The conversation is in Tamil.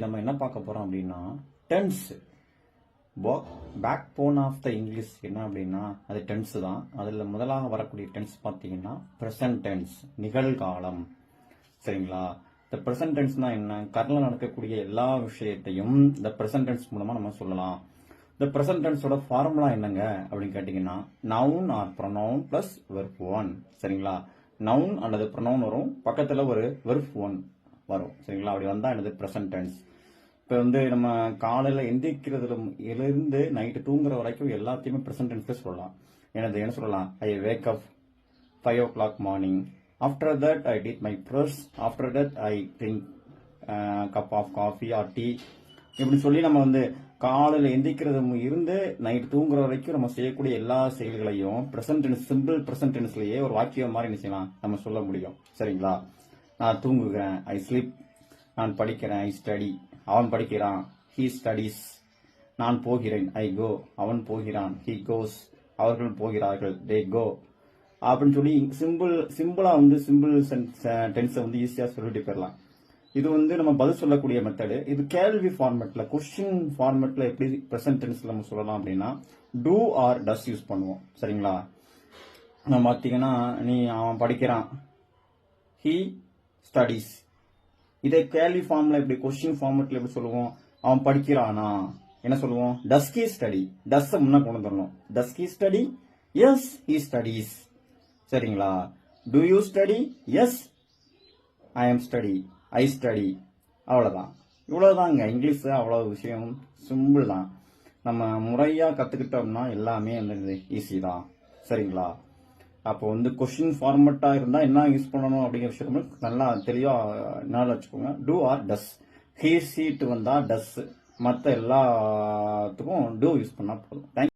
நம்ம என்ன பார்க்க போறோம் அப்படின்னா tense backbone of the English என்ன அப்படின்னா அது டென்ஸ் தான். அதில் முதலாக வரக்கூடிய டென்ஸ் பார்த்தீங்கன்னா ப்ரெசன்ட் டென்ஸ் நிகழ்காலம். சரிங்களா? இந்த ப்ரெசன்ட் டென்ஸ்னா என்ன? கரண்டில் நடக்கக்கூடிய எல்லா விஷயத்தையும் இந்த ப்ரெசன்ட் டென்ஸ் மூலமாக நம்ம சொல்லலாம். இந்த ப்ரெசன்ட் டென்ஸோட ஃபார்முலா என்னங்க? அப்படின்னு கேட்டிங்கன்னா noun or pronoun plus verb one சரிங்களா? நவுன் அல்லது ப்ரொனவுன் வரும். பக்கத்தில் ஒரு வெர்ஃப் ஒன் வரும். சரிங்களா? அப்படி வந்தால் என்னது? ப்ரெசன்ட் டென்ஸ் இப்போ வந்து நம்ம காலையில் எந்திரிக்கிறதுல இருந்து நைட்டு தூங்குற வரைக்கும் எல்லாத்தையுமே ப்ரெசன்ட் டென்ஸ்ல சொல்லலாம். எனது என்ன சொல்லலாம்? I wake up five o'clock morning after that I did my brush after that I drink cup of coffee or tea இப்படி சொல்லி நம்ம வந்து காலையில் எந்திரிக்கிறது இருந்து நைட் தூங்குற வரைக்கும் நம்ம செய்யக்கூடிய எல்லா செயல்களையும் ப்ரெசன்ட் டென்ஸ் சிம்பிள் ப்ரெசன்ட் டென்ஸ்லேயே ஒரு வாக்கியம் மாதிரி என்ன செய்யலாம்? நம்ம சொல்ல முடியும். சரிங்களா? நான் தூங்குகிறேன். ஐ ஸ்லிப் நான் படிக்கிறேன். ஐ ஸ்டடி அவன் படிக்கிறான். ஹீ ஸ்டடீஸ் நான் போகிறேன். ஐ கோ அவன் போகிறான். ஹீ கோஸ் அவர்கள் போகிறார்கள். தே கோ அப்படின்னு சொல்லி சிம்பிள் சிம்பிளாக வந்து சிம்பிள் டென்ஸை வந்து ஈஸியாக சொல்லிட்டு போயிடலாம். இது வந்து நம்ம பதில் சொல்லக்கூடிய மெத்தடு இது கேள்வி ஃபார்மேட்டில் கொஸ்டின் ஃபார்மேட்டில் எப்படி ப்ரெசன்ட் டென்ஸில் நம்ம சொல்லலாம் அப்படின்னா டூ ஆர் டஸ் யூஸ் பண்ணுவோம். சரிங்களா? நம்ம பார்த்தீங்கன்னா நீ அவன் படிக்கிறான். ஹீ ஸ்டடீஸ் இதை கேள்வி ஃபார்ம்ல எப்படி கொஸ்டின் ஃபார்மேட்ல எப்படி சொல்லுவோம்? அவன் படிக்கிறானா? என்ன சொல்லுவோம்? டஸ்கி ஸ்டடி டஸ் முன்ன கொண்டு வந்துடணும் டஸ்கி ஸ்டடி எஸ் ஹி ஸ்டடீஸ் சரிங்களா? Do you study S I am study I study அவ்வளோதான் இவ்வளோதாங்க இங்கிலீஷ் அவ்வளோ விஷயம். சிம்பிள் தான். நம்ம முறையாக கற்றுக்கிட்டோம்னா எல்லாமே வந்து ஈஸி தான். சரிங்களா? அப்போ வந்து கொஷின் ஃபார்மெட்டாக இருந்தால் என்ன யூஸ் பண்ணணும் அப்படிங்கிற விஷயம் நல்லா தெளிவாக என்னால் வச்சுக்கோங்க. Do or does he she it வந்தால் டஸ் மற்ற எல்லாத்துக்கும் டூ யூஸ் பண்ணால் போதும். தேங்க்